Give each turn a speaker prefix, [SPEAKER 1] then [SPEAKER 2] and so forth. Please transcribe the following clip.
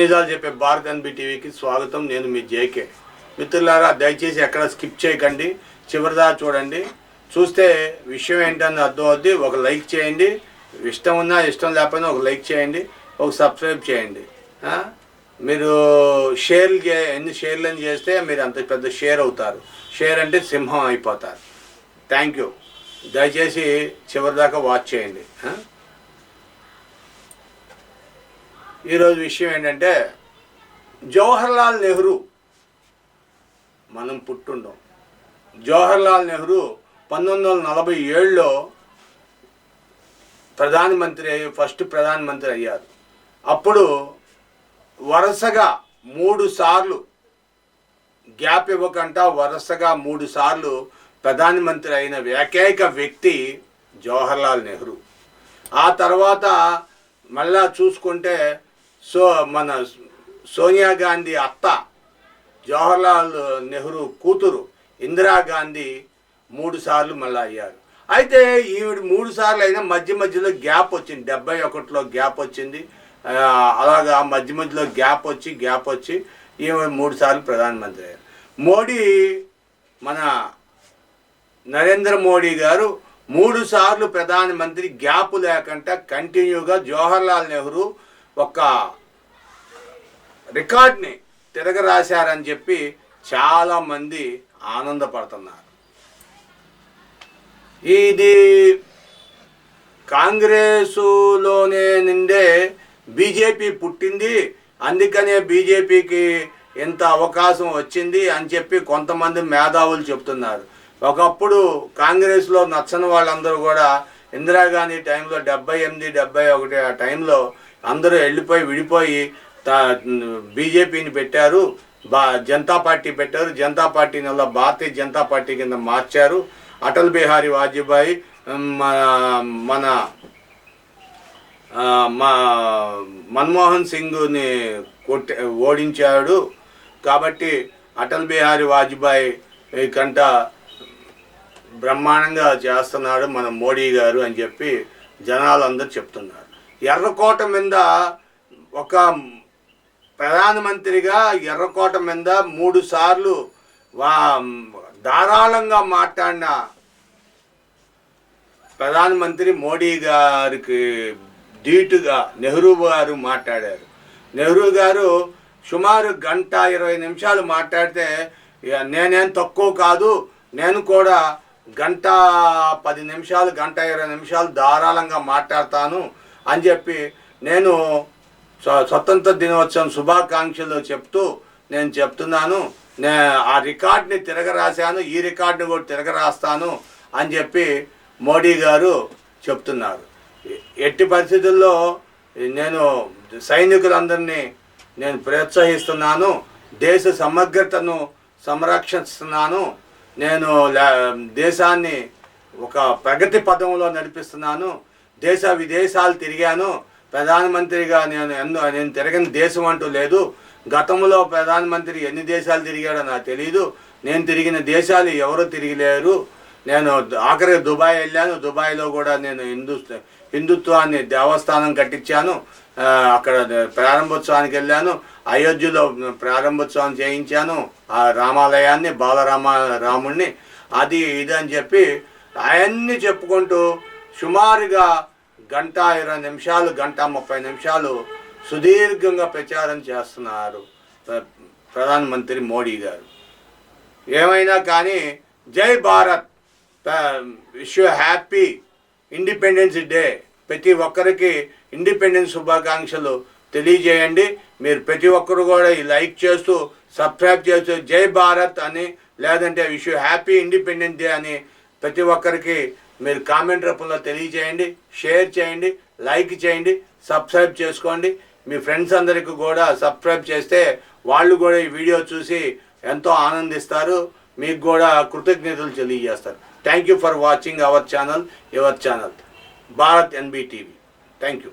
[SPEAKER 1] నిజాలు చెప్పే భారత్ ఎన్బి టీవీకి స్వాగతం. నేను మీ జేకే. మిత్రులారా దయచేసి ఎక్కడ స్కిప్ చేయకండి. చివరిదాకా చూడండి. చూస్తే విషయం ఏంటని అర్థం అవుద్ది. ఒక లైక్ చేయండి. ఇష్టం ఉన్నా ఇష్టం లేకపోయినా ఒక లైక్ చేయండి. ఒక సబ్స్క్రైబ్ చేయండి. మీరు షేర్లు చే ఎన్ని షేర్లు అని చేస్తే మీరు అంత పెద్ద షేర్ అవుతారు. షేర్ అంటే సింహం అయిపోతారు. Thank you. దయచేసి చివరిదాకా వాచ్ చేయండి ఆ? ఈరోజు విషయం ఏంటంటే జవహర్లాల్ నెహ్రూ మనం పుట్టుండం. జవహర్లాల్ నెహ్రూ పంతొమ్మిది వందల నలభై ఏడులో ప్రధానమంత్రి అయ్యి ఫస్ట్ ప్రధానమంత్రి అయ్యారు. అప్పుడు వరుసగా మూడు సార్లు గ్యాప్ ఇవ్వకుండా వరుసగా మూడు సార్లు ప్రధానమంత్రి అయిన ఏకైక వ్యక్తి జవహర్లాల్ నెహ్రూ. ఆ తర్వాత మళ్ళా చూసుకుంటే సో మన సోనియా గాంధీ అత్త జవహర్లాల్ నెహ్రూ కూతురు ఇందిరాగాంధీ మూడు సార్లు మళ్ళీ అయ్యారు. అయితే ఈవిడ మూడు సార్లు అయినా మధ్య మధ్యలో గ్యాప్ వచ్చింది. డెబ్బై ఒకటిలో గ్యాప్ వచ్చింది. అలాగా మధ్య మధ్యలో గ్యాప్ వచ్చి గ్యాప్ వచ్చి ఈమె మూడు సార్లు ప్రధానమంత్రి అయ్యారు. మోడీ మన నరేంద్ర మోడీ గారు మూడు సార్లు ప్రధానమంత్రి గ్యాప్ లేకుండా కంటిన్యూగా జవహర్లాల్ నెహ్రూ ఒక రికార్డ్ని తిరగరాశారని చెప్పి చాలామంది ఆనందపడుతున్నారు. ఇది కాంగ్రెసులోనే నిండే బీజేపీ పుట్టింది. అందుకనే బీజేపీకి ఇంత అవకాశం వచ్చింది అని చెప్పి కొంతమంది మేధావులు చెప్తున్నారు. ఒకప్పుడు కాంగ్రెస్లో నచ్చని వాళ్ళందరూ కూడా ఇందిరాగాంధీ టైంలో డెబ్బై ఎనిమిది డెబ్బై ఒకటి ఆ టైంలో అందరూ వెళ్ళిపోయి విడిపోయి బీజేపీని పెట్టారు బా జనతా పార్టీ పెట్టారు జనతా పార్టీని అలా భారతీయ జనతా పార్టీ కింద మార్చారు. అటల్ బిహారీ వాజ్పేయి మన మన మా మన్మోహన్ సింగ్ని కొట్టి ఓడించాడు. కాబట్టి అటల్ బిహారీ వాజ్పేయి కంట బ్రహ్మాండంగా చేస్తున్నాడు మన మోడీ గారు అని చెప్పి జనాలందరూ చెప్తున్నారు. ఎర్రకోట మీద ఒక ప్రధానమంత్రిగా ఎర్రకోట మీద మూడు సార్లు వా ధారాళంగా మాట్లాడిన ప్రధానమంత్రి మోడీ గారికి ధీటుగా నెహ్రూ గారు మాట్లాడారు. నెహ్రూ గారు సుమారు గంట ఇరవై నిమిషాలు మాట్లాడితే నేనేం తక్కువ కాదు నేను కూడా గంట పది నిమిషాలు గంట ఇరవై నిమిషాలు ధారాళంగా మాట్లాడతాను అని చెప్పి నేను స్వతంత్ర దినోత్సవం శుభాకాంక్షలు చెప్తూ నేను చెప్తున్నాను. నే ఆ రికార్డ్ని తిరగరాశాను ఈ రికార్డుని కూడా తిరగరాస్తాను అని చెప్పి మోడీ గారు చెప్తున్నారు. ఎట్టి పరిస్థితుల్లో నేను సైనికులందరినీ నేను ప్రోత్సహిస్తున్నాను దేశ సమగ్రతను సంరక్షిస్తున్నాను నేను దేశాన్ని ఒక ప్రగతి పదంలో నడిపిస్తున్నాను దేశ విదేశాలు తిరిగాను. ప్రధానమంత్రిగా నేను ఎన్నో నేను తిరగని దేశం అంటూ లేదు. గతంలో ప్రధానమంత్రి ఎన్ని దేశాలు తిరిగాడో నాకు తెలియదు నేను తిరిగిన దేశాలు ఎవరు తిరిగిలేరు. నేను ఆఖరి దుబాయ్ వెళ్ళాను. దుబాయ్లో కూడా నేను హిందూ హిందుత్వాన్ని దేవస్థానం కట్టించాను. అక్కడ ప్రారంభోత్సవానికి వెళ్ళాను. అయోధ్యలో ప్రారంభోత్సవం చేయించాను. ఆ రామాలయాన్ని బాలరామ రాముణ్ణి. అది ఇది అని చెప్పి అవన్నీ చెప్పుకుంటూ సుమారుగా గంట ఇరవై నిమిషాలు గంట ముప్పై నిమిషాలు సుదీర్ఘంగా ప్రచారం చేస్తున్నారు ప్ర- ప్రధానమంత్రి మోడీ గారు. ఏమైనా కానీ జై Bharat wish happy independence day. ప్రతి ఒక్కరికి ఇండిపెండెన్స్ శుభాకాంక్షలు తెలియజేయండి. మీరు ప్రతి ఒక్కరు కూడా ఈ లైక్ చేస్తూ సబ్స్క్రైబ్ చేస్తూ జై భారత్ అని లేదంటే విష్ హ్యాపీ ఇండిపెండెన్స్ డే అని ప్రతి ఒక్కరికి మీరు కామెంట్ రూపంలో తెలియజేయండి షేర్ చేయండి లైక్ చేయండి సబ్స్క్రైబ్ చేసుకోండి. మీ ఫ్రెండ్స్ అందరికీ కూడా సబ్స్క్రైబ్ చేస్తే వాళ్ళు కూడా ఈ వీడియో చూసి ఎంతో ఆనందిస్తారు. మీకు కూడా కృతజ్ఞతలు తెలియజేస్తారు. Thank you for watching our channel your channel Bharat NB TV thank you